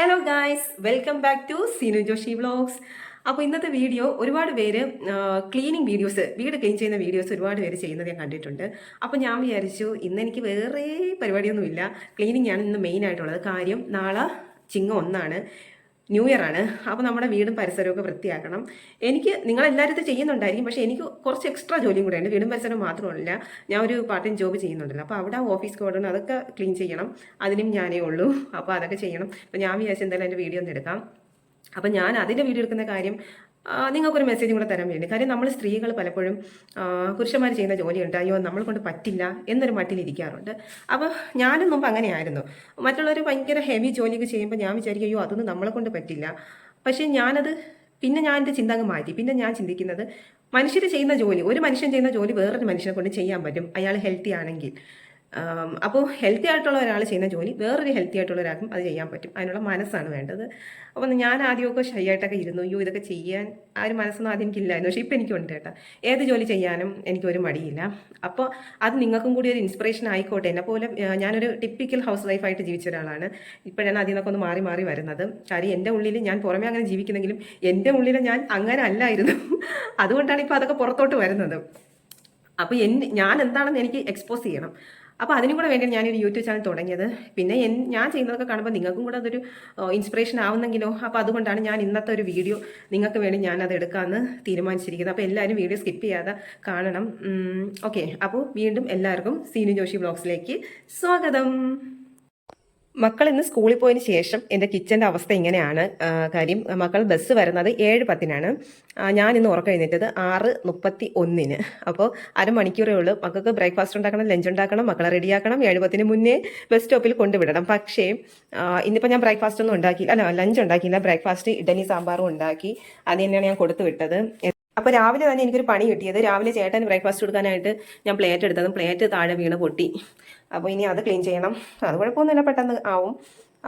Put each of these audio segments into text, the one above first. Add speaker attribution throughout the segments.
Speaker 1: Hello guys welcome back to Seenu Joshi vlogs അപ്പോൾ ഇന്നത്തെ video ഒരുപാട് പേര് ക്ലീനിങ് വീഡിയോസ് വീട് ക്ലീൻ ചെയ്യുന്ന വീഡിയോസ് ഒരുപാട് പേര് ചെയ്യുന്നത് ഞാൻ കണ്ടിട്ടുണ്ട്. അപ്പോൾ ഞാൻ വിചാരിച്ചു ഇന്ന് എനിക്ക് വേറെ പരിപാടിയൊന്നുമില്ല. ക്ലീനിങ് ആണ് ഇന്ന് മെയിൻ ആയിട്ടുള്ളത്. കാര്യം നാളെ ചിങ്ങം ഒന്നാണ്. ന്യൂ ഇയർ ആണ്. അപ്പോൾ നമ്മുടെ വീടും പരിസരമൊക്കെ വൃത്തിയാക്കണം. എനിക്ക് നിങ്ങളെല്ലാവരും ഇത് ചെയ്യുന്നുണ്ടായിരിക്കും. പക്ഷേ എനിക്ക് കുറച്ച് എക്സ്ട്രാ ജോലിയും കൂടെ ഉണ്ട്. വീടും പരിസരവും മാത്രമല്ല ഞാൻ ഒരു പാർട്ട് ടൈം ജോബ് ചെയ്യുന്നുണ്ടല്ലോ. അപ്പോൾ അവിടെ ഓഫീസ് കോർഡൺ അതൊക്കെ ക്ലീൻ ചെയ്യണം. അതിനും ഞാനേ ഉള്ളൂ. അപ്പോൾ അതൊക്കെ ചെയ്യണം. അപ്പോൾ ഞാൻ വിചാരിച്ചു എന്തായാലും എന്റെ വീഡിയോ ഒന്ന് എടുക്കാം. അപ്പം ഞാൻ അതിന്റെ വീഡിയോ എടുക്കുന്ന കാര്യം നിങ്ങൾക്കൊരു മെസ്സേജും കൂടെ തരാൻ വേണ്ടി. കാര്യം നമ്മൾ സ്ത്രീകൾ പലപ്പോഴും പുരുഷന്മാർ ചെയ്യുന്ന ജോലി ഉണ്ട് അയ്യോ നമ്മൾ കൊണ്ട് പറ്റില്ല എന്നൊരു മട്ടിലിരിക്കാറുണ്ട് അപ്പോൾ ഞാനും മുമ്പ് അങ്ങനെയായിരുന്നു. മറ്റുള്ളവർ ഭയങ്കര ഹെവി ജോലിയൊക്കെ ചെയ്യുമ്പോൾ ഞാൻ വിചാരിക്കും അയ്യോ അതൊന്നും നമ്മളെ കൊണ്ട് പറ്റില്ല. പക്ഷേ ഞാനത് പിന്നെ ഞാൻ എന്റെ ചിന്ത അങ്ങ് മാറ്റി. പിന്നെ ഞാൻ ചിന്തിക്കുന്നത് മനുഷ്യർ ചെയ്യുന്ന ജോലി ഒരു മനുഷ്യൻ ചെയ്യുന്ന ജോലി വേറൊരു മനുഷ്യനെ കൊണ്ട് ചെയ്യാൻ പറ്റും. അയാൾ ഹെൽത്തി ആണെങ്കിൽ. അപ്പോൾ ഹെൽത്തി ആയിട്ടുള്ള ഒരാൾ ചെയ്യുന്ന ജോലി വേറൊരു ഹെൽത്തി ആയിട്ടുള്ള ഒരാൾക്കും അത് ചെയ്യാൻ പറ്റും. അതിനുള്ള മനസ്സാണ് വേണ്ടത്. അപ്പോൾ ഞാൻ ആദ്യമൊക്കെ ഷൈ ആയിട്ടൊക്കെ ഇരുന്നു. അയ്യോ ഇതൊക്കെ ചെയ്യാൻ ആ ഒരു മനസ്സൊന്നും ആദ്യം എനിക്കില്ലായിരുന്നു. പക്ഷേ ഇപ്പം എനിക്കുണ്ട് കേട്ടോ. ഏത് ജോലി ചെയ്യാനും എനിക്കൊരു മടിയില്ല. അപ്പോൾ അത് നിങ്ങൾക്കും കൂടി ഒരു ഇൻസ്പിറേഷൻ ആയിക്കോട്ടെ. എന്നെ പോലെ ഞാനൊരു ടിപ്പിക്കൽ ഹൗസ് വൈഫായിട്ട് ജീവിച്ച ഒരാളാണ്. ഇപ്പോഴാണ് അതിൽ നിന്നൊക്കെ ഒന്ന് മാറി മാറി വരുന്നത്. കാര്യം എന്റെ ഉള്ളിൽ ഞാൻ പുറമേ അങ്ങനെ ജീവിക്കുന്നെങ്കിലും എന്റെ ഉള്ളിൽ ഞാൻ അങ്ങനെ അല്ലായിരുന്നു. അതുകൊണ്ടാണ് ഇപ്പോൾ അതൊക്കെ പുറത്തോട്ട് വരുന്നത്. അപ്പോൾ എൻ ഞാൻ എന്താണെന്ന് എനിക്ക് എക്സ്പോസ് ചെയ്യണം. അപ്പോൾ അതിനും കൂടെ വേണ്ടി ഞാനൊരു യൂട്യൂബ് ചാനൽ തുടങ്ങിയത്. പിന്നെ ഞാൻ ചെയ്യുന്നതൊക്കെ കാണുമ്പോൾ നിങ്ങൾക്കും കൂടെ അതൊരു ഇൻസ്പിറേഷൻ ആവുന്നെങ്കിലോ? അപ്പോൾ അതുകൊണ്ടാണ് ഞാൻ ഇന്നത്തെ ഒരു വീഡിയോ നിങ്ങൾക്ക് വേണ്ടി ഞാൻ അത് എടുക്കാമെന്ന് തീരുമാനിച്ചിരിക്കുന്നത്. അപ്പോൾ എല്ലാവരും വീഡിയോ സ്കിപ്പ് ചെയ്യാതെ കാണണം. ഓക്കെ അപ്പോൾ വീണ്ടും എല്ലാവർക്കും സീനു ജോഷി ബ്ലോഗ്സിലേക്ക് സ്വാഗതം. മക്കൾ ഇന്ന് സ്കൂളിൽ പോയതിന് ശേഷം എന്റെ കിച്ചന്റെ അവസ്ഥ ഇങ്ങനെയാണ്. കാര്യം മക്കൾ ബസ് വരുന്നത് ഏഴ് പത്തിനാണ്. ഞാൻ ഇന്ന് ഉറക്കം എഴുന്നേറ്റത് ആറ് മുപ്പത്തി ഒന്നിന് അപ്പോൾ അരമണിക്കൂറേ ഉള്ളൂ. മക്കൾക്ക് ബ്രേക്ക്ഫാസ്റ്റ് ഉണ്ടാക്കണം ലഞ്ച് ഉണ്ടാക്കണം മക്കളെ റെഡിയാക്കണം ഏഴ് പത്തിന് മുന്നേ ബസ് സ്റ്റോപ്പിൽ കൊണ്ടുവിടണം. പക്ഷേ ഇന്നിപ്പോൾ ഞാൻ ബ്രേക്ക്ഫാസ്റ്റ് ഒന്നും ഉണ്ടാക്കിയില്ല അല്ല ലഞ്ച് ഉണ്ടാക്കിയില്ല. ബ്രേക്ക്ഫാസ്റ്റ് ഇഡലി സാമ്പാറും ഉണ്ടാക്കി. അത് തന്നെയാണ് ഞാൻ കൊടുത്തു വിട്ടത്. അപ്പോൾ രാവിലെ തന്നെ എനിക്കൊരു പണി കിട്ടിയത്. രാവിലെ ചേട്ടൻ ബ്രേക്ക്ഫാസ്റ്റ് കൊടുക്കാനായിട്ട് ഞാൻ പ്ലേറ്റ് എടുത്തതും പ്ലേറ്റ് താഴെ വീണ് പൊട്ടി. അപ്പോൾ ഇനി അത് ക്ലീൻ ചെയ്യണം. അത് കുഴപ്പമൊന്നുമില്ല പെട്ടെന്ന് ആവും.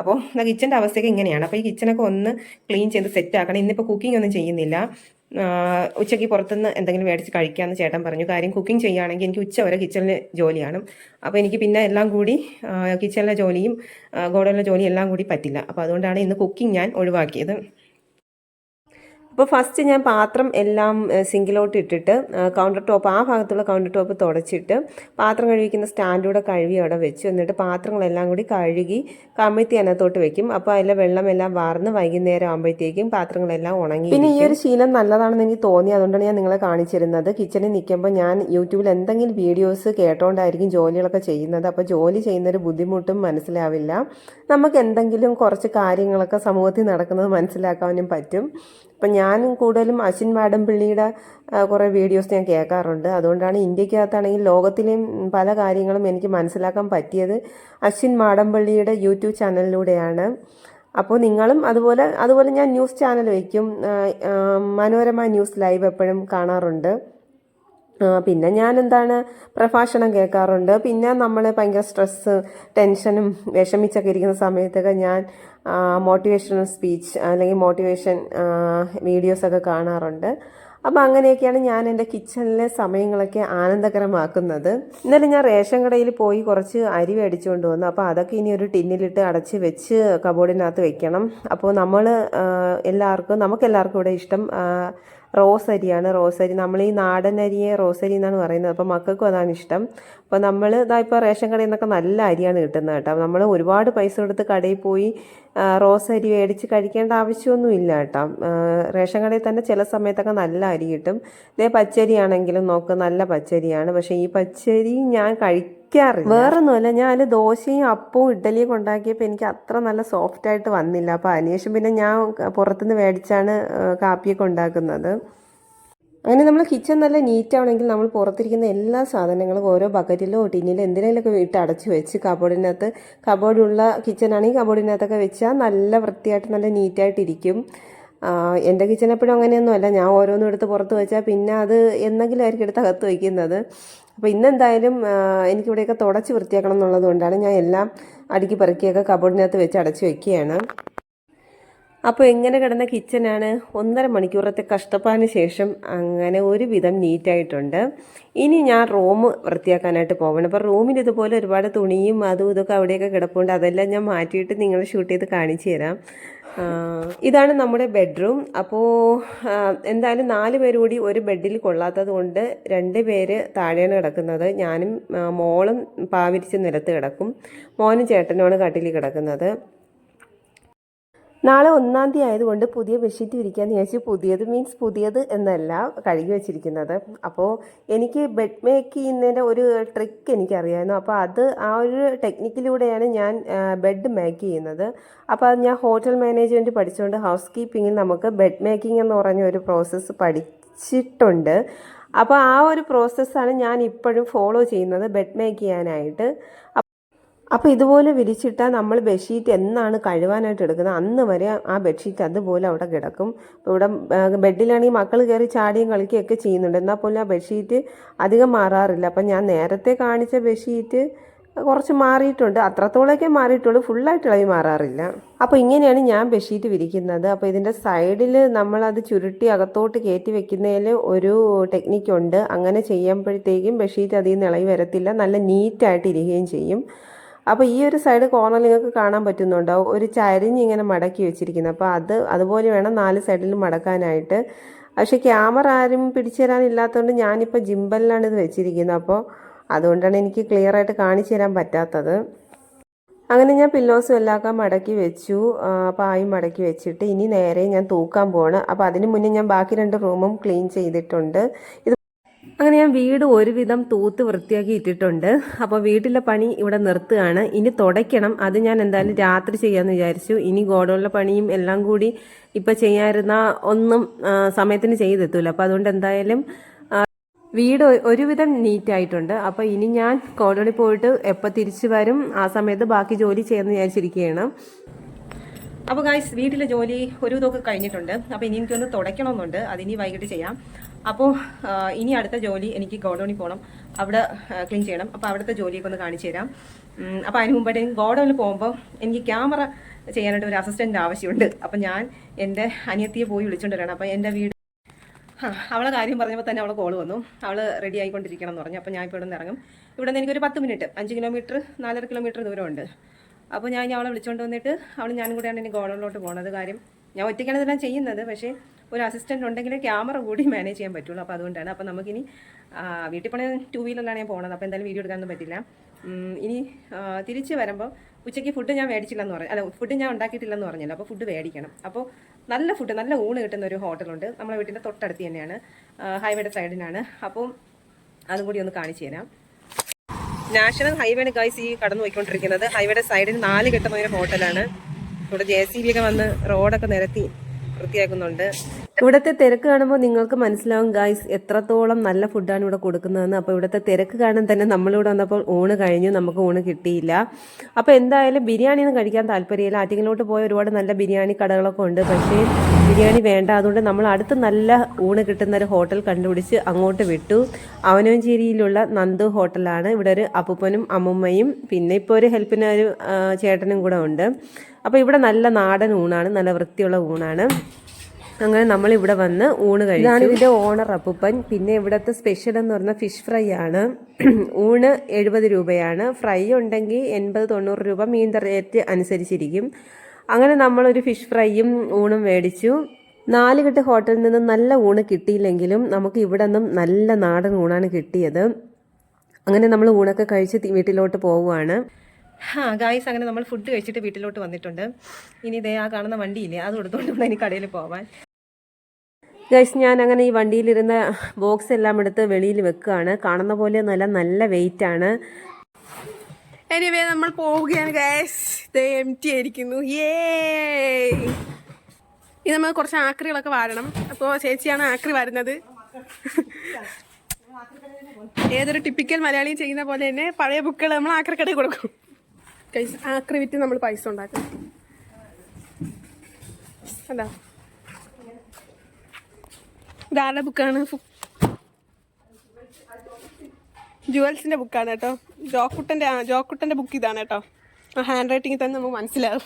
Speaker 1: അപ്പോൾ കിച്ചന്റെ അവസ്ഥയൊക്കെ ഇങ്ങനെയാണ്. അപ്പോൾ ഈ കിച്ചനൊക്കെ ഒന്ന് ക്ലീൻ ചെയ്ത് സെറ്റ് ആക്കണം. ഇന്നിപ്പോൾ കുക്കിംഗ് ഒന്നും ചെയ്യുന്നില്ല. ഉച്ചയ്ക്ക് പുറത്തുനിന്ന് എന്തെങ്കിലും മേടിച്ച് കഴിക്കാമെന്ന് ചേട്ടൻ പറഞ്ഞു. കാര്യം കുക്കിംഗ് ചെയ്യുകയാണെങ്കിൽ എനിക്ക് ഉച്ച വരെ കിച്ചണിൽ ജോലിയാണ്. അപ്പോൾ എനിക്ക് പിന്നെ എല്ലാം കൂടി കിച്ചണിലെ ജോലിയും ഗോഡനിലെ ജോലിയും എല്ലാം കൂടി പറ്റില്ല. അപ്പോൾ അതുകൊണ്ടാണ് ഇന്ന് കുക്കിംഗ് ഞാൻ ഒഴിവാക്കിയത്. അപ്പോൾ ഫസ്റ്റ് ഞാൻ പാത്രം എല്ലാം സിങ്കിലോട്ട് ഇട്ടിട്ട് കൗണ്ടർ ടോപ്പ് ആ ഭാഗത്തുള്ള കൗണ്ടർ ടോപ്പ് തുടച്ചിട്ട് പാത്രം കഴുകിക്കുന്ന സ്റ്റാൻഡൂടെ കഴുകി അവിടെ വെച്ചു. എന്നിട്ട് പാത്രങ്ങളെല്ലാം കൂടി കഴുകി കമ്മിത്തി അതിനകത്തോട്ട് വെക്കും. അപ്പോൾ അതിലെ വെള്ളമെല്ലാം വാർന്ന് വൈകുന്നേരം ആകുമ്പോഴത്തേക്കും പാത്രങ്ങളെല്ലാം ഉണങ്ങി പിന്നെ ഈ ഒരു ശീലം നല്ലതാണെന്ന് എനിക്ക് തോന്നി. അതുകൊണ്ടാണ് ഞാൻ നിങ്ങളെ കാണിച്ചിരുന്നത്. കിച്ചണിൽ നിൽക്കുമ്പോൾ ഞാൻ യൂട്യൂബിൽ എന്തെങ്കിലും വീഡിയോസ് കേട്ടോണ്ടായിരിക്കും ജോലികളൊക്കെ ചെയ്യുന്നത്. അപ്പോൾ ജോലി ചെയ്യുന്നൊരു ബുദ്ധിമുട്ടും മനസ്സിലാവില്ല. നമുക്ക് എന്തെങ്കിലും കുറച്ച് കാര്യങ്ങളൊക്കെ സമൂഹത്തിൽ നടക്കുന്നത് മനസ്സിലാക്കാനും പറ്റും. അപ്പം ഞാനും കൂടുതലും അശ്വിൻ മാഡം പിള്ളിയുടെ കുറേ വീഡിയോസ് ഞാൻ കേൾക്കാറുണ്ട്. അതുകൊണ്ടാണ് ഇന്ത്യക്കകത്താണെങ്കിൽ ലോകത്തിലെയും പല കാര്യങ്ങളും എനിക്ക് മനസ്സിലാക്കാൻ പറ്റിയത് അശ്വിൻ മാഡംപള്ളിയുടെ യൂട്യൂബ് ചാനലിലൂടെയാണ്. അപ്പോൾ നിങ്ങളും അതുപോലെ അതുപോലെ ഞാൻ ന്യൂസ് ചാനൽ വയ്ക്കും. മനോരമ ന്യൂസ് ലൈവ് എപ്പോഴും കാണാറുണ്ട്. പിന്നെ ഞാൻ എന്താണ് പ്രഭാഷണം കേൾക്കാറുണ്ട്. പിന്നെ നമ്മൾ ഭയങ്കര സ്ട്രെസ്സ് ടെൻഷനും വിഷമിച്ചൊക്കെ ഇരിക്കുന്ന സമയത്തൊക്കെ ഞാൻ മോട്ടിവേഷണൽ സ്പീച്ച് അല്ലെങ്കിൽ മോട്ടിവേഷൻ വീഡിയോസൊക്കെ കാണാറുണ്ട്. അപ്പോൾ അങ്ങനെയൊക്കെയാണ് ഞാൻ എന്റെ കിച്ചണിലെ സമയങ്ങളൊക്കെ ആനന്ദകരമാക്കുന്നത്. ഇന്നലെ ഞാൻ റേഷൻ കടയിൽ പോയി കുറച്ച് അരി മേടിച്ചുകൊണ്ട് വന്നു. അപ്പോൾ അതൊക്കെ ഇനി ഒരു ടിന്നിലിട്ട് അടച്ച് വെച്ച് കബോർഡിനകത്ത് വെക്കണം. അപ്പോൾ നമ്മൾ എല്ലാവർക്കും നമുക്കെല്ലാവർക്കും ഇവിടെ ഇഷ്ടം റോസ് അരിയാണ് റോസ് അരി നമ്മൾ ഈ നാടൻ അരിയെ റോസരി എന്നാണ് പറയുന്നത്. അപ്പോൾ മക്കൾക്കും അതാണ് ഇഷ്ടം. അപ്പോൾ നമ്മൾ ഇതാ ഇപ്പോൾ റേഷൻ കടയിൽ നിന്നൊക്കെ നല്ല അരിയാണ് കിട്ടുന്നത് കേട്ടോ. നമ്മൾ ഒരുപാട് പൈസ കൊടുത്ത് കടയിൽ പോയി റോസരി മേടിച്ച് കഴിക്കേണ്ട ആവശ്യമൊന്നുമില്ല കേട്ടോ. റേഷൻ കടയിൽ തന്നെ ചില സമയത്തൊക്കെ നല്ല അരി കിട്ടും. ഇതേ പച്ചരിയാണെങ്കിലും നോക്ക് നല്ല പച്ചരിയാണ്. പക്ഷേ ഈ പച്ചരി ഞാൻ കഴിക്കാറില്ല. വേറൊന്നുമല്ല ഞാൻ ദോശയും അപ്പവും ഇഡ്ഡലിയും ഉണ്ടാക്കിയപ്പോൾ എനിക്ക് അത്ര നല്ല സോഫ്റ്റ് ആയിട്ട് വന്നില്ല. അപ്പോൾ അതിനുശേഷം പിന്നെ ഞാൻ പുറത്തുനിന്ന് മേടിച്ചാണ് കാപ്പിയൊക്കെ ഉണ്ടാക്കുന്നത്. അങ്ങനെ നമ്മൾ കിച്ചൺ നല്ല നീറ്റ് ആവണമെങ്കിൽ നമ്മൾ പുറത്തിരിക്കുന്ന എല്ലാ സാധനങ്ങളും ഓരോ ബക്കറ്റിലോ ടിന്നിലോ എന്തിനേലൊക്കെ ഇട്ട് അടച്ചു വെച്ച് കബോർഡിനകത്ത് കബോർഡുള്ള കിച്ചൺ ആണെങ്കിൽ കബോർഡിനകത്തൊക്കെ വെച്ചാൽ നല്ല വൃത്തിയായിട്ട് നല്ല നീറ്റായിട്ടിരിക്കും എന്റെ കിച്ചൺ എപ്പോഴും അങ്ങനെയൊന്നുമല്ല. ഞാൻ ഓരോന്നും എടുത്ത് പുറത്ത് വെച്ചാൽ പിന്നെ അത് എന്തെങ്കിലും ആയിരിക്കും എടുത്ത് അകത്ത് വയ്ക്കുന്നത് അപ്പോൾ ഇന്നെന്തായാലും എന്തായാലും എനിക്കിവിടെയൊക്കെ തുടച്ച് വൃത്തിയാക്കണം എന്നുള്ളത് കൊണ്ടാണ് ഞാൻ എല്ലാം അടുക്കി പെറുക്കിയൊക്കെ കബോർഡിനകത്ത് വെച്ച് അടച്ച് വെക്കുകയാണ്.
Speaker 2: അപ്പോൾ എങ്ങനെ കിടന്ന കിച്ചനാണ്? ഒന്നര മണിക്കൂറത്തെ കഷ്ടപ്പാടിന് ശേഷം അങ്ങനെ ഒരുവിധം നീറ്റായിട്ടുണ്ട്. ഇനി ഞാൻ റൂം വൃത്തിയാക്കാനായിട്ട് പോകണം അപ്പോൾ റൂമിൽ ഇതുപോലെ ഒരുപാട് തുണിയും അതും ഇതൊക്കെ അവിടെയൊക്കെ കിടപ്പുണ്ട്. അതെല്ലാം ഞാൻ മാറ്റിയിട്ട് നിങ്ങളെ ഷൂട്ട് ചെയ്ത് കാണിച്ചു തരാം. ഇതാണ് നമ്മുടെ ബെഡ്റൂം. അപ്പോൾ എന്തായാലും നാല് പേര് കൂടി ഒരു ബെഡിൽ കൊള്ളാത്തത് കൊണ്ട് രണ്ട് പേര് താഴെയാണ് കിടക്കുന്നത്. ഞാനും മോളും പാവിരിച്ച് നിലത്ത് കിടക്കും. മോനും ചേട്ടനുമാണ് കട്ടിലിൽ കിടക്കുന്നത്. നാളെ ഒന്നാം തീയതി ആയതുകൊണ്ട് പുതിയ ബെഡ്ഷീറ്റ് വിരിക്കാൻ വിചാരിച്ചു പുതിയത് മീൻസ് പുതിയത് എന്നല്ല കഴുകി വെച്ചിരിക്കുന്നത്. അപ്പോൾ എനിക്ക് ബെഡ് മേക്ക് ചെയ്യുന്നതിന്റെ ഒരു ട്രിക്ക് എനിക്കറിയായിരുന്നു. അപ്പോൾ അത് ആ ഒരു ടെക്നിക്കിലൂടെയാണ് ഞാൻ ബെഡ് മേക്ക് ചെയ്യുന്നത്. അപ്പോൾ അത് ഞാൻ ഹോട്ടൽ മാനേജ്മെന്റ് പഠിച്ചുകൊണ്ട് ഹൗസ് കീപ്പിങ്ങിൽ നമുക്ക് ബെഡ് മേക്കിംഗ് എന്ന് പറഞ്ഞ ഒരു പ്രോസസ്സ് പഠിച്ചിട്ടുണ്ട്. അപ്പോൾ ആ ഒരു പ്രോസസ്സാണ് ഞാൻ ഇപ്പോഴും ഫോളോ ചെയ്യുന്നത് ബെഡ് മേക്ക് ചെയ്യാനായിട്ട്. അപ്പോൾ ഇതുപോലെ വിരിച്ചിട്ടാൽ നമ്മൾ ബെഡ്ഷീറ്റ് എന്നാണ് കഴുവാനായിട്ട് എടുക്കുന്നത്. അന്ന് വരെ ആ ബെഡ്ഷീറ്റ് അതുപോലെ അവിടെ കിടക്കും. ഇവിടെ ബെഡിലാണെങ്കിൽ മക്കൾ കയറി ചാടിയും കളിക്കുകയൊക്കെ ചെയ്യുന്നുണ്ട്. എന്നാൽ പോലും ആ ബെഡ്ഷീറ്റ് അധികം മാറാറില്ല. അപ്പം ഞാൻ നേരത്തെ കാണിച്ച ബെഡ്ഷീറ്റ് കുറച്ച് മാറിയിട്ടുണ്ട്. അത്രത്തോളമൊക്കെ മാറിയിട്ടുള്ളൂ. ഫുള്ളായിട്ട് ഇളവി മാറാറില്ല. അപ്പോൾ ഇങ്ങനെയാണ് ഞാൻ ബെഡ്ഷീറ്റ് വിരിക്കുന്നത്. അപ്പോൾ ഇതിന്റെ സൈഡിൽ നമ്മളത് ചുരുട്ടി അകത്തോട്ട് കയറ്റി വെക്കുന്നതിൽ ഒരു ടെക്നിക്കുണ്ട്. അങ്ങനെ ചെയ്യുമ്പോഴത്തേക്കും ബെഡ്ഷീറ്റ് അതിൽ നിന്ന് ഇളകി വരത്തില്ല. നല്ല നീറ്റായിട്ട് ഇരിക്കുകയും ചെയ്യും. അപ്പോൾ ഈ ഒരു സൈഡ് കോർണർ നിങ്ങൾക്ക് കാണാൻ പറ്റുന്നുണ്ടാവും ഒരു ചരിഞ്ഞ് ഇങ്ങനെ മടക്കി വെച്ചിരിക്കുന്നത് അപ്പോൾ അത് അതുപോലെ വേണം നാല് സൈഡിലും മടക്കാനായിട്ട്. പക്ഷേ ക്യാമറ ആരും പിടിച്ചു തരാനില്ലാത്തതുകൊണ്ട് ഞാനിപ്പോൾ ജിമ്പലിലാണ് ഇത് വെച്ചിരിക്കുന്നത്. അപ്പോൾ അതുകൊണ്ടാണ് എനിക്ക് ക്ലിയർ ആയിട്ട് കാണിച്ചു തരാൻ പറ്റാത്തത്. അങ്ങനെ ഞാൻ പില്ലോസും എല്ലാം മടക്കി വെച്ചു. അപ്പോൾ പായും മടക്കി വെച്ചിട്ട് ഇനി നേരെ ഞാൻ തൂക്കാൻ പോവാണ്. അപ്പോൾ അതിന് മുന്നേ ഞാൻ ബാക്കി രണ്ട് റൂമും ക്ലീൻ ചെയ്തിട്ടുണ്ട്. ഇത് അങ്ങനെ ഞാൻ വീട് ഒരുവിധം തൂത്ത് വൃത്തിയാക്കി ഇട്ടിട്ടുണ്ട്. അപ്പോൾ വീട്ടിലെ പണി ഇവിടെ നിർത്തുകയാണ്. ഇനി തുടയ്ക്കണം. അത് ഞാൻ എന്തായാലും രാത്രി ചെയ്യാമെന്ന് വിചാരിച്ചു. ഇനി ഗോഡൗണിലെ പണിയും എല്ലാം കൂടി ഇപ്പം ചെയ്യാതിരുന്ന ഒന്നും സമയത്തിന് ചെയ്തെത്തൂല. അപ്പോൾ അതുകൊണ്ട് എന്തായാലും വീട് ഒരുവിധം ഒരുവിധം നീറ്റായിട്ടുണ്ട് അപ്പോൾ ഇനി ഞാൻ ഗോഡൗണിൽ പോയിട്ട് എപ്പോൾ തിരിച്ചു വരും ആ സമയത്ത് ബാക്കി ജോലി ചെയ്യാമെന്ന് വിചാരിച്ചിരിക്കുകയാണ്. അപ്പോൾ ഗായ്സ് വീട്ടിലെ ജോലി ഒരു ഇതൊക്കെ കഴിഞ്ഞിട്ടുണ്ട്. അപ്പോൾ ഇനി എനിക്കൊന്ന് തുടയ്ക്കണമെന്നുണ്ട്. അതിനി വൈകിട്ട് ചെയ്യാം. അപ്പോൾ ഇനി അടുത്ത ജോലി എനിക്ക് ഗോഡൗണിൽ പോകണം അവിടെ ക്ലീൻ ചെയ്യണം. അപ്പോൾ അവിടുത്തെ ജോലിയൊക്കെ ഒന്ന് കാണിച്ചു തരാം. അപ്പോൾ അതിന് മുമ്പായിട്ട് എനിക്ക് ഗോഡൗണിൽ പോകുമ്പോൾ എനിക്ക് ക്യാമറ ചെയ്യാനായിട്ട് ഒരു അസിസ്റ്റന്റ് ആവശ്യമുണ്ട്. അപ്പോൾ ഞാൻ എന്റെ അനിയത്തിയെ പോയി വിളിച്ചുകൊണ്ട് വരണം അപ്പോൾ എന്റെ വീട് അവളെ കാര്യം പറഞ്ഞപ്പോൾ തന്നെ അവളെ കോൾ വന്നു. അവൾ റെഡി ആയിക്കൊണ്ടിരിക്കണം എന്ന് പറഞ്ഞു. അപ്പോൾ ഞാൻ ഇപ്പോൾ ഇവിടെ നിന്ന് ഇറങ്ങും. ഇവിടെ നിന്ന് എനിക്കൊരു പത്ത് മിനിറ്റ് അഞ്ച് കിലോമീറ്റർ നാലര കിലോമീറ്റർ ദൂരമുണ്ട്. അപ്പോൾ ഞാൻ ഇനി അവളെ വിളിച്ചുകൊണ്ട് വന്നിട്ട് അവൾ ഞാനും കൂടെയാണ് ഇനി ഗോഡൗണിലോട്ട് പോകുന്നത് കാര്യം. ഞാൻ ഒറ്റയ്ക്കാണ് ഇതെല്ലാം ചെയ്യുന്നത്. പക്ഷേ ഒരു അസിസ്റ്റന്റ് ഉണ്ടെങ്കിൽ ക്യാമറ കൂടി മാനേജ് ചെയ്യാൻ പറ്റുള്ളൂ. അപ്പോൾ അതുകൊണ്ടാണ്. അപ്പോൾ നമുക്കിനി വീട്ടിൽ പണി ടൂ വീലറിലാണ് ഞാൻ പോകുന്നത് അപ്പോൾ എന്തായാലും വീഡിയോ എടുക്കാനൊന്നും പറ്റില്ല. ഇനി തിരിച്ച് വരുമ്പോൾ ഉച്ചയ്ക്ക് ഫുഡ് ഞാൻ മേടിച്ചില്ലെന്ന് പറഞ്ഞു അല്ല ഫുഡ് ഞാൻ ഉണ്ടാക്കിയിട്ടില്ലെന്ന് പറഞ്ഞല്ലോ. അപ്പോൾ ഫുഡ് മേടിക്കണം അപ്പോൾ നല്ല ഫുഡ് നല്ല ഊണ് കിട്ടുന്ന ഒരു ഹോട്ടലുണ്ട്. നമ്മളെ വീട്ടിന്റെ തൊട്ടടുത്ത് തന്നെയാണ്. ഹൈവേയുടെ സൈഡിനാണ് അപ്പോൾ അതും കൂടി ഒന്ന് കാണിച്ചു തരാം. നാഷണൽ ഹൈവേ ഗൈസ് ഈ കടന്നു പോയിക്കൊണ്ടിരിക്കുന്നത്. ഹൈവേയുടെ സൈഡിൽ നാല് കെട്ടുന്ന ഒരു ഹോട്ടലാണ്. ഇവിടെ ജെ സി ബി ഒക്കെ വന്ന് റോഡൊക്കെ നിരത്തി വൃത്തിയാക്കുന്നുണ്ട്. ഇവിടുത്തെ തിരക്ക് കാണുമ്പോൾ നിങ്ങൾക്ക് മനസ്സിലാവും ഗായ്സ് എത്രത്തോളം നല്ല ഫുഡാണ് ഇവിടെ കൊടുക്കുന്നതെന്ന്. അപ്പോൾ ഇവിടുത്തെ തിരക്ക് കാണാൻ തന്നെ നമ്മളിവിടെ വന്നപ്പോൾ ഊണ് കഴിഞ്ഞു നമുക്ക് ഊണ് കിട്ടിയില്ല. അപ്പോൾ എന്തായാലും ബിരിയാണി ഒന്നും കഴിക്കാൻ താല്പര്യമില്ല. ആറ്റിങ്ങിലോട്ട് പോയ ഒരുപാട് നല്ല ബിരിയാണി കടകളൊക്കെ ഉണ്ട്. പക്ഷേ ബിരിയാണി വേണ്ട. അതുകൊണ്ട് നമ്മൾ അടുത്ത് നല്ല ഊണ് കിട്ടുന്ന ഒരു ഹോട്ടൽ കണ്ടുപിടിച്ച് അങ്ങോട്ട് വിട്ടു. അവനോഞ്ചേരിയിലുള്ള നന്ദു ഹോട്ടലാണ് ഇവിടെ ഒരു അപ്പൂപ്പനും അമ്മുമ്മയും പിന്നെ ഇപ്പോൾ ഒരു ഹെൽപ്പിന് ഒരു ചേട്ടനും കൂടെ ഉണ്ട്. അപ്പോൾ ഇവിടെ നല്ല നാടൻ ഊണാണ് നല്ല വൃത്തിയുള്ള ഊണാണ്. അങ്ങനെ നമ്മൾ ഇവിടെ വന്ന് ഊണ് കഴിച്ചു. ഇതാണ് ഇതിന്റെ ഓണർ അപ്പുപ്പൻ. പിന്നെ ഇവിടുത്തെ സ്പെഷ്യൽ എന്ന് പറഞ്ഞ ഫിഷ് ഫ്രൈ ആണ്. ഊണ് എഴുപത് രൂപയാണ്. ഫ്രൈ ഉണ്ടെങ്കിൽ എൺപത് തൊണ്ണൂറ് രൂപ മീൻ റേറ്റ് അനുസരിച്ചിരിക്കും. അങ്ങനെ നമ്മളൊരു ഫിഷ് ഫ്രൈയും ഊണും മേടിച്ചു. നാലുകെട്ട് ഹോട്ടലിൽ നിന്ന് നല്ല ഊണ് കിട്ടിയില്ലെങ്കിലും നമുക്ക് ഇവിടെ നിന്നും നല്ല നാടൻ ഊണാണ് കിട്ടിയത്. അങ്ങനെ നമ്മൾ ഊണൊക്കെ കഴിച്ച് വീട്ടിലോട്ട് പോവുകയാണ്. ആ ഗായ്സ് അങ്ങനെ നമ്മൾ ഫുഡ് കഴിച്ചിട്ട് വീട്ടിലോട്ട് വന്നിട്ടുണ്ട്. ഇനി ഇതേ ആ കാണുന്ന വണ്ടിയില്ലേ? അത് എടുത്തുകൊണ്ട് ഇനി കടയിൽ പോവാൻ. ഗൈസ് ഞാൻ അങ്ങനെ ഈ വണ്ടിയിലിരുന്ന ബോക്സ് എല്ലാം എടുത്ത് വെളിയിൽ വെക്കുകയാണ്. കാണുന്ന പോലെ നല്ല നല്ല വെയിറ്റ് ആണ്.
Speaker 3: എനിവേ നമ്മൾ പോവുകയാണ് ഗൈസ് എം ടി ആയിരിക്കുന്നു. ഏ നമ്മൾ കുറച്ച് ആക്രികളൊക്കെ വാരണം. അപ്പോൾ ചേച്ചിയാണ് ആക്രി വരുന്നത്. ഏതൊരു ടിപ്പിക്കൽ മലയാളിയും ചെയ്യുന്ന പോലെ തന്നെ പഴയ ബുക്കുകൾ നമ്മൾ ആക്രിക്കടയിൽ കൊടുക്കും. ആക്രി വിറ്റ് നമ്മൾ പൈസ ഉണ്ടാക്കും അതാ ഇതാരുടെ ബുക്കാണ് ജുവൽസിന്റെ ബുക്കാണ് കേട്ടോ. ജോക്കുട്ടന്റെ ആ ജോക്കുട്ടന്റെ ബുക്ക് ഇതാണ് കേട്ടോ. ആ ഹാൻഡ് റൈറ്റിംഗിൽ തന്നെ നമുക്ക് മനസ്സിലാവും.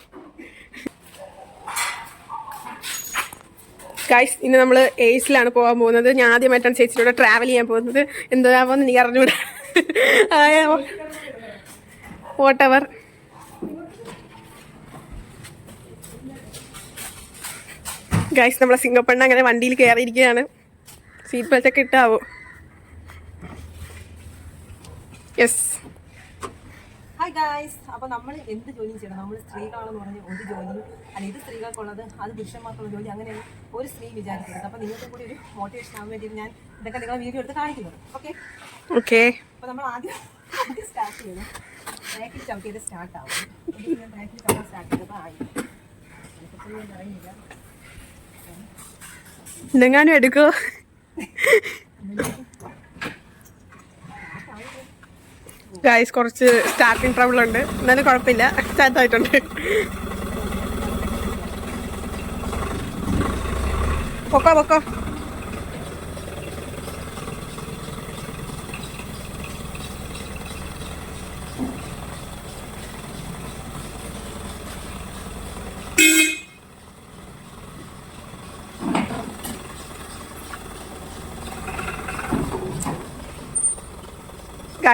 Speaker 3: ഗൈസ് ഇന്ന് നമ്മൾ എയ്സിലാണ് പോകാൻ പോകുന്നത്. ഞാൻ ആദ്യമായിട്ടാണ് ചേച്ചിയുടെ ട്രാവൽ ചെയ്യാൻ പോകുന്നത്. എന്താ പോകുന്നത് നീ അറിഞ്ഞൂടാ വോട്ടവർ ഗൈസ് നമ്മളെ സിംഗപ്പണ്ണ അങ്ങനെ വണ്ടിയിൽ കയറിയിരിക്കുകയാണ് സീറ്റ് ബെൽറ്റ് ഒക്കെ ഇട്ടാവോ. യെസ്
Speaker 1: ഹായ് ഗായ്സ് അപ്പൊ നമ്മൾ എന്ത് ജോലിയും ചെയ്യണം? നമ്മൾ സ്ത്രീകളാണെന്ന് പറഞ്ഞ് ഒരു ജോലിയും അല്ല ഇത് സ്ത്രീകൾക്കുള്ളത് അത് പുരുഷന്മാർക്കുള്ള ജോലി അങ്ങനെ ഒരു സ്ത്രീ വിചാരിക്കരുത്. അപ്പൊ നിങ്ങൾക്ക് കൂടി ഒരു മോട്ടിവേഷൻ ആവാൻ വേണ്ടി ഞാൻ ഇതൊക്കെ നിങ്ങളെ വീഡിയോ എടുത്ത് കാണിക്കുന്നത് ഓക്കെ
Speaker 3: ഓക്കെ
Speaker 1: അപ്പോൾ നമ്മൾ ആദ്യം ആദ്യം സ്റ്റാർട്ട് ചെയ്യണം. ബാക്കിൽ ചവിട്ടിയത് സ്റ്റാർട്ട് ആവും. ബാക്കിൽ ചവിട്ടാൻ സ്റ്റാർട്ട് ചെയ്തപ്പോൾ ആയി ഞാൻ
Speaker 3: എന്തെങ്ങാനും എടുക്കോ ഗായ്സ് കുറച്ച് സ്റ്റാർട്ടിങ് ട്രബിൾ ഉണ്ട്. എന്നാലും കുഴപ്പമില്ല. സ്റ്റാർട്ട് ആയിട്ടുണ്ട്. പൊക്കോ പൊക്കോ.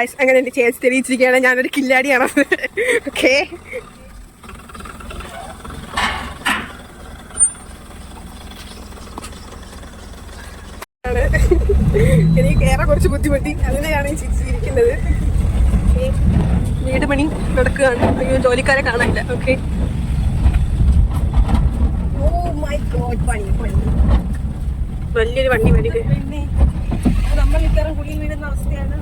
Speaker 3: ഗൈസ് അങ്ങനെ എന്റെ ചേച്ചി തെളിയിച്ചിരിക്കുകയാണ്. ഞാനൊരു കില്ലാടിയാണ്. ഓക്കെ എനിക്ക് കയറാൻ കുറച്ച് ബുദ്ധിമുട്ടി. അതിനെയാണ് ഈ ചിരിച്ചിരിക്കുന്നത്. വീട് പണി നടക്കുകയാണ്. അയ്യോ ജോലിക്കാരെ കാണാനില്ല. ഓക്കെ
Speaker 1: പണി
Speaker 3: വലിയൊരു വണ്ടി വരിക
Speaker 1: പിന്നെ ഇത് നമ്മൾ മിക്കവാറും കുഴിയിൽ വീഴുന്ന അവസ്ഥയാണ്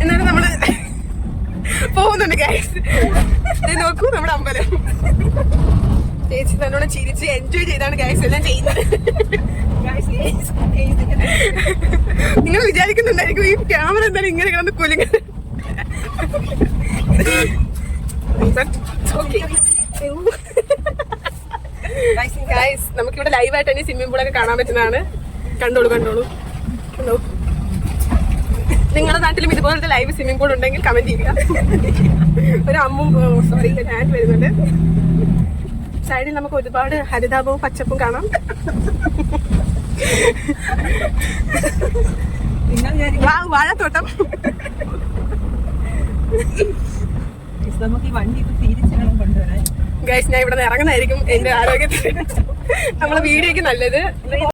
Speaker 3: എന്നാലും നമ്മൾ പോകുന്നുണ്ട് ഗൈസ് നോക്കൂ നമ്മുടെ അമ്പലം. ചേച്ചി നല്ലോണം ചിരിച്ച് എൻജോയ് ചെയ്താണ് ഗൈസ് എല്ലാം ചെയ്യുന്നത്. നിങ്ങൾ വിചാരിക്കുന്നുണ്ടായിരിക്കും ഈ ക്യാമറ എന്തായാലും ഇങ്ങനെ കിടന്ന് കുലുങ്ങ ഗൈസ് നമുക്കിവിടെ ലൈവായിട്ട് തന്നെ സ്വിമ്മിംഗ് പൂളൊക്കെ കാണാൻ പറ്റുന്നതാണ്. കണ്ടോളൂ കണ്ടോളൂ. കണ്ടോ? നിങ്ങളുടെ നാട്ടിലും ഇതുപോലത്തെ ലൈവ് സ്വിമ്മിംഗ് പൂൾ ഉണ്ടെങ്കിൽ കമന്റ് ചെയ്യുക. ഒരു അമ്മും സോറി ഞാൻ ആൻഡ് വരുന്നുണ്ട്. സൈഡിൽ നമുക്ക് ഒരുപാട് ഹരിതാപവും പച്ചപ്പും കാണാം. വാഴത്തോട്ടം.
Speaker 1: നമുക്ക് ഈ വണ്ടി ഇത് തിരിച്ചു വേണം കൊണ്ടുവരാൻ.
Speaker 3: ഗൈസ് ഞാൻ ഇവിടെ നിന്ന് ഇറങ്ങുന്നതായിരിക്കും എന്റെ ആരോഗ്യത്തിന് നമ്മളെ വീഡിയോക്ക് നല്ലത്.